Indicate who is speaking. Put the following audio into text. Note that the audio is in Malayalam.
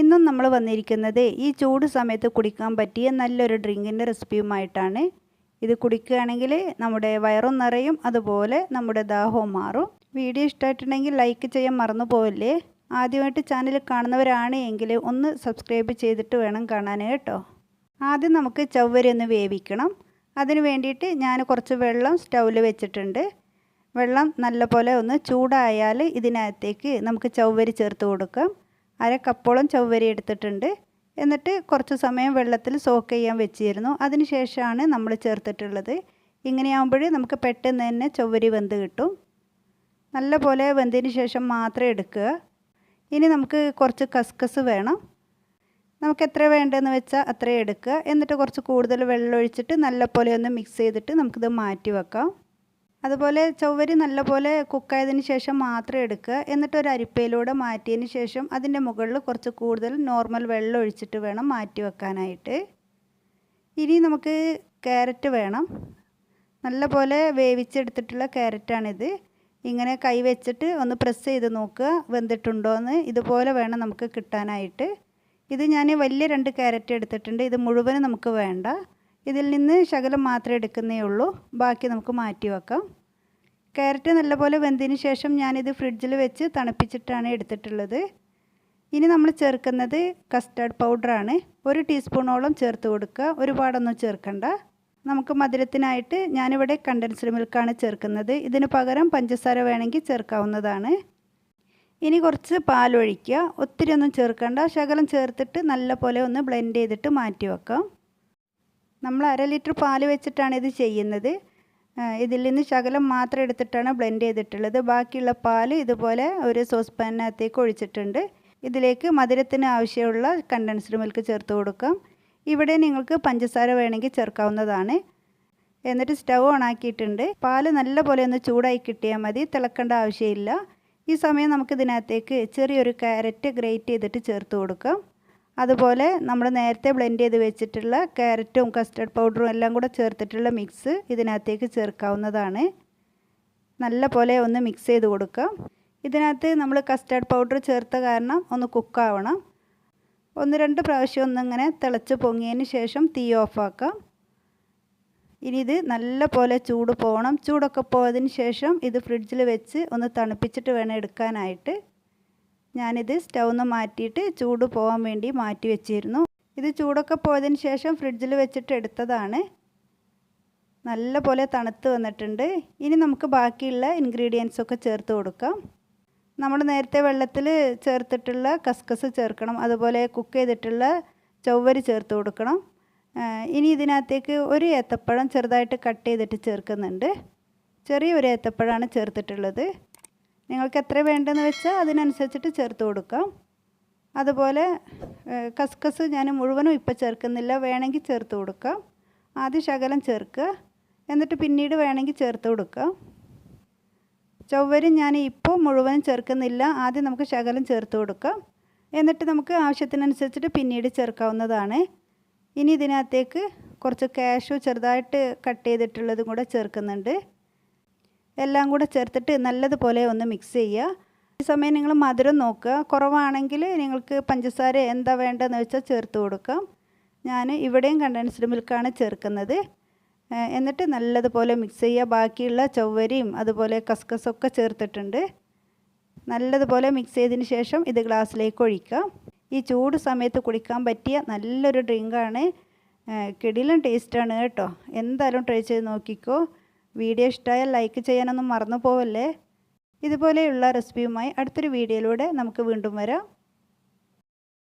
Speaker 1: ഇന്നും നമ്മൾ വന്നിരിക്കുന്നത് ഈ ചൂട് സമയത്ത് കുടിക്കാൻ പറ്റിയ നല്ലൊരു ഡ്രിങ്കിന്റെ റെസിപ്പിയുമായിട്ടാണ്. ഇത് കുടിക്കുകയാണെങ്കിൽ നമ്മുടെ വയറും നിറയും അതുപോലെ നമ്മുടെ ദാഹവും മാറും. വീഡിയോ ഇഷ്ടമായിട്ടുണ്ടെങ്കിൽ ലൈക്ക് ചെയ്യാൻ മറന്നു പോവില്ലേ? ആദ്യമായിട്ട് ചാനൽ കാണുന്നവരാണ് എങ്കിൽ ഒന്ന് സബ്സ്ക്രൈബ് ചെയ്തിട്ട് വേണം കാണാൻ കേട്ടോ. ആദ്യം നമുക്ക് ചവ്വരി ഒന്ന് വേവിക്കണം. അതിന് വേണ്ടിയിട്ട് ഞാൻ കുറച്ച് വെള്ളം സ്റ്റൗവിൽ വെച്ചിട്ടുണ്ട്. വെള്ളം നല്ലപോലെ ഒന്ന് ചൂടായാൽ ഇതിനകത്തേക്ക് നമുക്ക് ചവ്വരി ചേർത്ത് കൊടുക്കാം. അര കപ്പോളം ചവ്വരി എടുത്തിട്ടുണ്ട്. എന്നിട്ട് കുറച്ച് സമയം വെള്ളത്തിൽ സോക്ക് ചെയ്യാൻ വെച്ചിരുന്നു. അതിനുശേഷമാണ് നമ്മൾ ചേർത്തിട്ടുള്ളത്. ഇങ്ങനെയാകുമ്പോൾ നമുക്ക് പെട്ടെന്ന് തന്നെ ചൊവ്വരി വെന്ത് കിട്ടും. നല്ല പോലെ വെന്തതിന് ശേഷം മാത്രം എടുക്കുക. ഇനി നമുക്ക് കുറച്ച് കസ്കസ് വേണം. നമുക്ക് എത്ര വേണ്ടതെന്ന് വെച്ചാൽ അത്രയും എടുക്കുക. എന്നിട്ട് കുറച്ച് കൂടുതൽ വെള്ളം ഒഴിച്ചിട്ട് നല്ലപോലെ ഒന്ന് മിക്സ് ചെയ്തിട്ട് നമുക്കിത് മാറ്റി വെക്കാം. അതുപോലെ ചൊവ്വരി നല്ലപോലെ കുക്കായതിന് ശേഷം മാത്രം എടുക്കുക. എന്നിട്ട് ഒരു അരിപ്പയിലൂടെ മാറ്റിയതിന് ശേഷം അതിന്റെ മുകളിൽ കുറച്ച് കൂടുതൽ നോർമൽ വെള്ളം ഒഴിച്ചിട്ട് വേണം മാറ്റി വെക്കാനായിട്ട്. ഇനി നമുക്ക് ക്യാരറ്റ് വേണം. നല്ലപോലെ വേവിച്ചെടുത്തിട്ടുള്ള ക്യാരറ്റാണിത്. ഇങ്ങനെ കൈ വെച്ചിട്ട് ഒന്ന് പ്രസ് ചെയ്ത് നോക്കുക. വെന്തിട്ടുണ്ടോ എന്ന് ഇതുപോലെ വേണം നമുക്ക് കിട്ടാനായിട്ട്. ഇത് ഞാൻ വലിയ രണ്ട് ക്യാരറ്റ് എടുത്തിട്ടുണ്ട്. ഇത് മുഴുവനും നമുക്ക് വേണ്ട. ഇതിൽ നിന്ന് ശകലം മാത്രമേ എടുക്കുന്നേ ഉള്ളൂ. ബാക്കി നമുക്ക് മാറ്റി വെക്കാം. ക്യാരറ്റ് നല്ലപോലെ വെന്തതിന് ശേഷം ഞാനിത് ഫ്രിഡ്ജിൽ വെച്ച് തണുപ്പിച്ചിട്ടാണ് എടുത്തിട്ടുള്ളത്. ഇനി നമ്മൾ ചേർക്കുന്നത് കസ്റ്റാർഡ് പൗഡറാണ്. ഒരു ടീസ്പൂണോളം ചേർത്ത് കൊടുക്കുക. ഒരുപാടൊന്നും ചേർക്കണ്ട. നമുക്ക് മധുരത്തിനായിട്ട് ഞാനിവിടെ കണ്ടൻസ്ഡ് മിൽക്കാണ് ചേർക്കുന്നത്. ഇതിന് പകരം പഞ്ചസാര വേണമെങ്കിൽ ചേർക്കാവുന്നതാണ്. ഇനി കുറച്ച് പാലൊഴിക്കുക. ഒത്തിരി ഒന്നും ചേർക്കണ്ട. ശകലം ചേർത്തിട്ട് നല്ലപോലെ ഒന്ന് ബ്ലെൻഡ് ചെയ്തിട്ട് മാറ്റി വെക്കാം. നമ്മൾ അര ലിറ്റർ പാൽ വെച്ചിട്ടാണ് ഇത് ചെയ്യുന്നത്. ഇതിൽ നിന്ന് ശകലം മാത്രം എടുത്തിട്ടാണ് ബ്ലെൻഡ് ചെയ്തിട്ടുള്ളത്. ബാക്കിയുള്ള പാൽ ഇതുപോലെ ഒരു സോസ് പാനിനകത്തേക്ക് ഒഴിച്ചിട്ടുണ്ട്. ഇതിലേക്ക് മധുരത്തിന് ആവശ്യമുള്ള കണ്ടൻസ്ഡ് മിൽക്ക് ചേർത്ത് കൊടുക്കാം. ഇവിടെ നിങ്ങൾക്ക് പഞ്ചസാര വേണമെങ്കിൽ ചേർക്കാവുന്നതാണ്. എന്നിട്ട് സ്റ്റവ് ഓൺ ആക്കിയിട്ടുണ്ട്. പാൽ നല്ലപോലെ ഒന്ന് ചൂടായി കിട്ടിയാൽ മതി. തിളക്കേണ്ട ആവശ്യമില്ല. ഈ സമയം നമുക്കിതിനകത്തേക്ക് ചെറിയൊരു ക്യാരറ്റ് ഗ്രേറ്റ് ചെയ്തിട്ട് ചേർത്ത് കൊടുക്കാം. അതുപോലെ നമ്മൾ നേരത്തെ ബ്ലെൻഡ് ചെയ്ത് വെച്ചിട്ടുള്ള ക്യാരറ്റും കസ്റ്റർഡ് പൗഡറും എല്ലാം കൂടെ ചേർത്തിട്ടുള്ള മിക്സ് ഇതിനകത്തേക്ക് ചേർക്കാവുന്നതാണ്. നല്ല പോലെ ഒന്ന് മിക്സ് ചെയ്ത് കൊടുക്കാം. ഇതിനകത്ത് നമ്മൾ കസ്റ്റർഡ് പൗഡർ ചേർത്ത കാരണം ഒന്ന് കുക്കാവണം ഒന്ന് രണ്ട് പ്രാവശ്യം ഒന്നിങ്ങനെ തിളച്ച് പൊങ്ങിയതിന് ശേഷം തീ ഓഫാക്കാം ഇനി ഇത് നല്ല പോലെ ചൂട് പോകണം. ചൂടൊക്കെ പോയതിന് ശേഷം ഇത് ഫ്രിഡ്ജിൽ വെച്ച് ഒന്ന് തണുപ്പിച്ചിട്ട് വേണം എടുക്കാനായിട്ട്. ഞാനിത് സ്റ്റൗന്ന് മാറ്റിയിട്ട് ചൂട് പോകാൻ വേണ്ടി മാറ്റി വെച്ചിരുന്നു. ഇത് ചൂടൊക്കെ പോയതിന് ശേഷം ഫ്രിഡ്ജിൽ വെച്ചിട്ട് എടുത്തതാണ്. നല്ല പോലെ തണുത്ത് വന്നിട്ടുണ്ട്. ഇനി നമുക്ക് ബാക്കിയുള്ള ഇൻഗ്രീഡിയൻസ് ഒക്കെ ചേർത്ത് കൊടുക്കാം. നമ്മൾ നേരത്തെ വെള്ളത്തിൽ ചേർത്തിട്ടുള്ള കസ്കസ് ചേർക്കണം. അതുപോലെ കുക്ക് ചെയ്തിട്ടുള്ള ചൊവ്വരി ചേർത്ത് കൊടുക്കണം. ഇനി ഇതിനകത്തേക്ക് ഒരു ഏത്തപ്പഴം ചെറുതായിട്ട് കട്ട് ചെയ്തിട്ട് ചേർക്കുന്നുണ്ട്. ചെറിയൊരു ഏത്തപ്പഴമാണ് ചേർത്തിട്ടുള്ളത്. നിങ്ങൾക്ക് എത്ര വേണ്ടതെന്ന് വെച്ചാൽ അതിനനുസരിച്ചിട്ട് ചേർത്ത് കൊടുക്കാം. അതുപോലെ കസ്കസ് ഞാൻ മുഴുവനും ഇപ്പോൾ ചേർക്കുന്നില്ല. വേണമെങ്കിൽ ചേർത്ത് കൊടുക്കാം. ആദ്യം ശകലം ചേർക്കുക. എന്നിട്ട് പിന്നീട് വേണമെങ്കിൽ ചേർത്ത് കൊടുക്കാം. ചൊവ്വരി ഞാൻ ഇപ്പോൾ മുഴുവനും ചേർക്കുന്നില്ല. ആദ്യം നമുക്ക് ശകലം ചേർത്ത് കൊടുക്കാം. എന്നിട്ട് നമുക്ക് ആവശ്യത്തിനനുസരിച്ചിട്ട് പിന്നീട് ചേർക്കാവുന്നതാണ്. ഇനി ഇതിനകത്തേക്ക് കുറച്ച് കാഷു ചെറുതായിട്ട് കട്ട് ചെയ്തിട്ടുള്ളതും കൂടെ ചേർക്കുന്നുണ്ട്. എല്ലാം കൂടെ ചേർത്തിട്ട് നല്ലതുപോലെ ഒന്ന് മിക്സ് ചെയ്യുക. ഈ സമയം നിങ്ങൾ മധുരം നോക്കുക. കുറവാണെങ്കിൽ നിങ്ങൾക്ക് പഞ്ചസാര എന്താ വേണ്ടതെന്ന് വെച്ചാൽ ചേർത്ത് കൊടുക്കാം. ഞാൻ ഇവിടെയും കണ്ടൻസ്ഡ് മിൽക്കാണ് ചേർക്കുന്നത്. എന്നിട്ട് നല്ലതുപോലെ മിക്സ് ചെയ്യുക. ബാക്കിയുള്ള ചൊവ്വരിയും അതുപോലെ കസ്കസൊക്കെ ചേർത്തിട്ടുണ്ട്. നല്ലതുപോലെ മിക്സ് ചെയ്തതിന് ശേഷം ഇത് ഗ്ലാസ്സിലേക്ക് ഒഴിക്കാം ഈ ചൂട് സമയത്ത് കുടിക്കാൻ പറ്റിയ നല്ലൊരു ഡ്രിങ്കാണ് കിടിലൻ ടേസ്റ്റാണ് കേട്ടോ. എന്തായാലും ട്രൈ ചെയ്ത് നോക്കിക്കോ. വീഡിയോ ഇഷ്ടമായാൽ ലൈക്ക് ചെയ്യാനൊന്നും മറന്നു പോവല്ലേ ഇതുപോലെയുള്ള റെസിപ്പിയുമായി അടുത്തൊരു വീഡിയോയിലൂടെ നമുക്ക് വീണ്ടും വരാം.